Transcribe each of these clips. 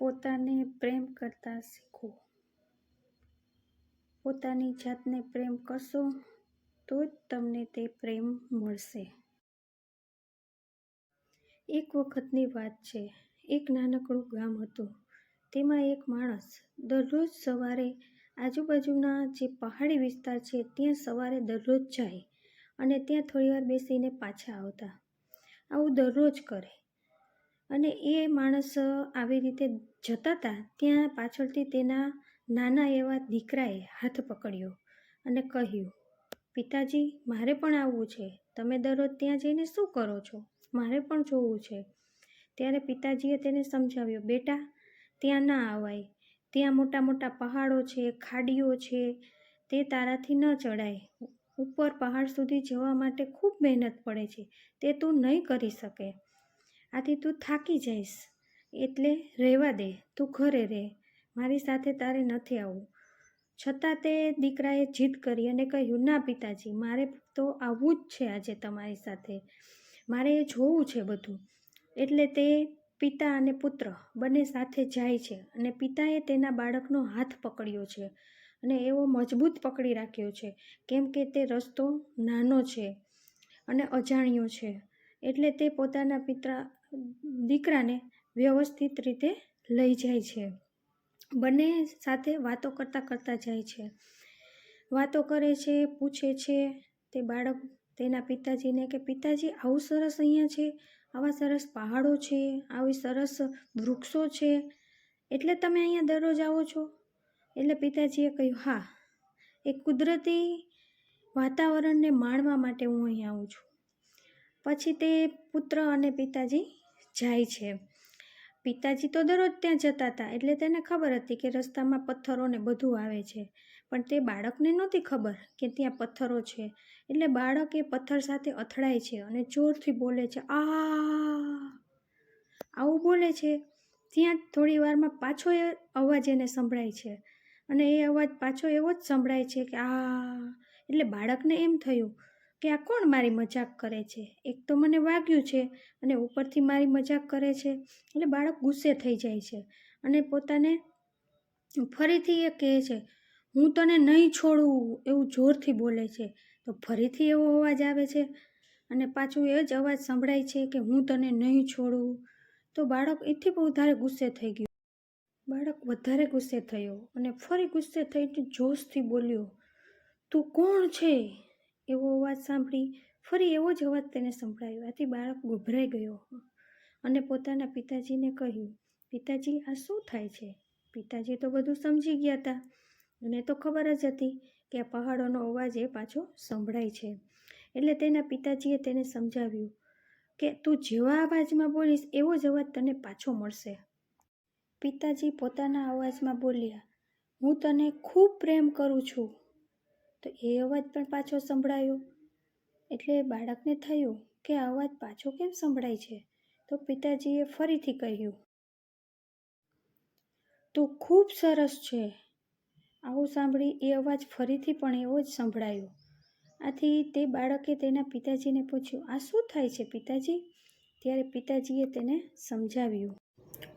પોતાને પ્રેમ કરતા શીખો. પોતાની જાતને પ્રેમ કરશો તો જ તમને તે પ્રેમ મળશે. એક વખતની વાત છે, એક નાનકડું ગામ હતું. તેમાં એક માણસ દરરોજ સવારે આજુબાજુના જે પહાડી વિસ્તાર છે, ત્યાં સવારે દરરોજ જાય. અને ત્યાં થોડીવાર બેસીને પાછા આવતા. આવું દરરોજ કરે. અને એ માણસ આવી રીતે જતા હતા ત્યાં પાછળથી તેના નાના એવા દીકરાએ હાથ પકડ્યો અને કહ્યું, પિતાજી, મારે પણ આવવું છે. તમે દરરોજ ત્યાં જઈને શું કરો છો? મારે પણ જોવું છે. ત્યારે પિતાજીએ તેને સમજાવ્યો, બેટા, ત્યાં ના આવાય. ત્યાં મોટા મોટા પહાડો છે, ખાડીઓ છે. તે તારાથી ન ચડાય. ઉપર પહાડ સુધી જવા માટે ખૂબ મહેનત પડે છે. તે તું નહીં કરી શકે. આથી તું થાકી જઈશ. એટલે રહેવા દે. તું ઘરે રહે. મારી સાથે તારે નથી આવવું. છતાં તે દીકરાએ જીદ કરી અને કહ્યું, ના પિતાજી, મારે તો આવવું જ છે આજે તમારી સાથે. મારે એ જોવું છે બધું. એટલે તે પિતા અને પુત્ર બંને સાથે જાય છે અને પિતાએ તેના બાળકનો હાથ પકડ્યો છે. અને એવો મજબૂત પકડી રાખ્યો છે. કેમ કે તે રસ્તો નાનો છે અને અજાણ્યો છે. એટલે તે પોતાના પિતા, દીકરાને વ્યવસ્થિત રીતે લઈ જાય છે. બંને સાથે વાતો કરતાં કરતાં જાય છે. વાતો કરે છે, પૂછે છે તે બાળક તેના પિતાજીને કે, પિતાજી, આવું સરસ અહીંયા છે, આવા સરસ પહાડો છે, આવી સરસ વૃક્ષો છે. એટલે તમે અહીંયા દરરોજ આવો છો? એટલે પિતાજીએ કહ્યું, હા, એ કુદરતી વાતાવરણને માણવા માટે હું અહીં આવું છું. પછી તે પુત્ર અને પિતાજી જાય છે. પિતાજી તો દરરોજ ત્યાં જતા હતા, એટલે તેને ખબર હતી કે રસ્તામાં પથ્થરો ને બધું આવે છે. પણ તે બાળકને નહોતી ખબર કે ત્યાં પથ્થરો છે. એટલે બાળક એ પથ્થર સાથે અથડાય છે અને જોરથી બોલે છે, આ, આવું બોલે છે. ત્યાં થોડી વારમાં પાછો એ અવાજ એને સંભળાય છે. અને એ અવાજ પાછો એવો જ સંભળાય છે કે આ એટલે બાળકને એમ થયું કે, આ કોણ મારી મજાક કરે છે? એક તો મને વાગ્યું છે અને ઉપરથી મારી મજાક કરે છે એટલે બાળક ગુસ્સે થઈ જાય છે અને પોતાને ફરીથી એ કહે છે, હું તને નહીં છોડું, એવું જોરથી બોલે છે. તો ફરીથી એવો અવાજ આવે છે અને પાછું એ જ અવાજ સંભળાય છે કે, હું તને નહીં છોડું. તો બાળક એથી બહુ વધારે ગુસ્સે થઈ ગયું. બાળક વધારે ગુસ્સે થયો અને ફરી ગુસ્સે થઈને જોશથી બોલ્યો, તું કોણ છે? એવો અવાજ સાંભળી ફરી એવો જ અવાજ તેને સંભળાયો. આથી બાળક ગભરાઈ ગયો અને પોતાના પિતાજીને કહ્યું, પિતાજી, આ શું થાય છે? પિતાજી તો બધું સમજી ગયા હતા અને તો ખબર જ હતી કે આ પહાડોનો અવાજ એ પાછો સંભળાય છે. એટલે તેના પિતાજીએ તેને સમજાવ્યું કે, તું જેવા અવાજમાં બોલીશ એવો જ અવાજ તને પાછો મળશે. પિતાજી પોતાના અવાજમાં બોલ્યા, હું તને ખૂબ પ્રેમ કરું છું. તો એ અવાજ પણ પાછો સંભળાયો. એટલે બાળકને થયું કે આ અવાજ પાછો કેમ સંભળાય છે? તો પિતાજીએ ફરીથી કહ્યું, તું ખૂબ સરસ છે. આવું સાંભળી એ અવાજ ફરીથી પણ એવો જ સંભળાયો. આથી તે બાળકે તેના પિતાજીને પૂછ્યું, આ શું થાય છે પિતાજી? ત્યારે પિતાજીએ તેને સમજાવ્યું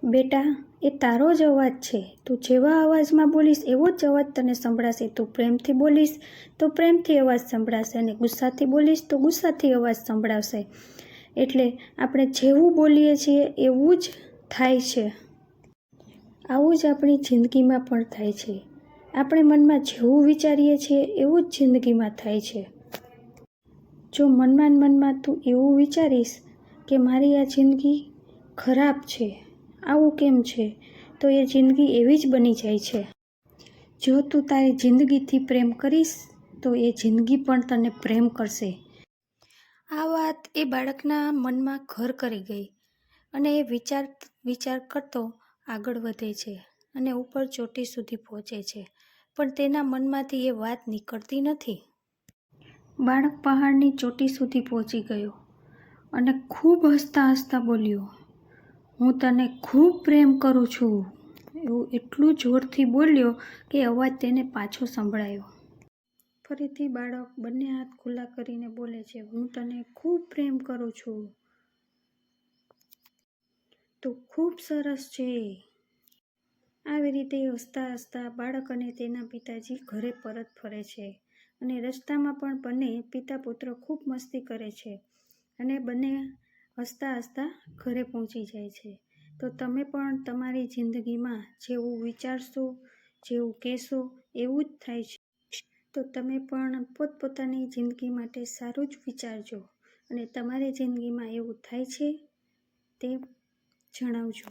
બેટા, એ તારો જ અવાજ છે. તું જેવા અવાજમાં બોલીશ, એવો જ અવાજ તને સંભળાશે. તું પ્રેમથી બોલીશ, તો પ્રેમથી અવાજ સંભળાશે અને ગુસ્સાથી બોલીશ, તો ગુસ્સાથી અવાજ સંભળાશે એટલે આપણે જેવું બોલીએ છીએ, એવું જ થાય છે. આવું જ આપણી જિંદગીમાં પણ થાય છે. આપણે મનમાં જેવું વિચારીએ છીએ, એવું જ જિંદગીમાં થાય છે. જો મનમાં મનમાં તું એવું વિચારીશ કે મારી આ જિંદગી ખરાબ છે આવું કેમ છે? તો એ જિંદગી એવી જ બની જાય છે. જો તું તારી જિંદગીથી પ્રેમ કરીશ, તો એ જિંદગી પણ તને પ્રેમ કરશે. આ વાત એ બાળકના મનમાં ઘર કરી ગઈ અને એ વિચાર વિચાર કરતો આગળ વધે છે અને ઉપર ચોટી સુધી પહોંચે છે. પણ તેના મનમાંથી એ વાત નીકળતી નથી. બાળક પહાડની ચોટી સુધી પહોંચી ગયો અને ખૂબ હસતા હસતા બોલ્યો હું તને ખૂબ પ્રેમ કરું છું. એવું એટલું જોરથી બોલ્યો કે અવાજ તેને પાછો સંભળાયો. ફરીથી બાળક બંને હાથ ખુલ્લા કરીને બોલે છે, હું તને ખૂબ પ્રેમ કરું છું. તો ખૂબ સરસ છે. આવી રીતે હસતા હસતા બાળક અને તેના પિતાજી ઘરે પરત ફરે છે અને રસ્તામાં પણ બંને પિતા પુત્ર ખૂબ મસ્તી કરે છે અને બંને હસતા હસતા ઘરે પહોંચી જાય છે. તો તમે પણ તમારી જિંદગીમાં જેવું વિચારશો, જેવું કહેશો, એવું જ થાય છે. તો તમે પણ પોતપોતાની જિંદગી માટે સારું જ વિચારજો અને તમારી જિંદગીમાં એવું થાય છે તે જણાવજો.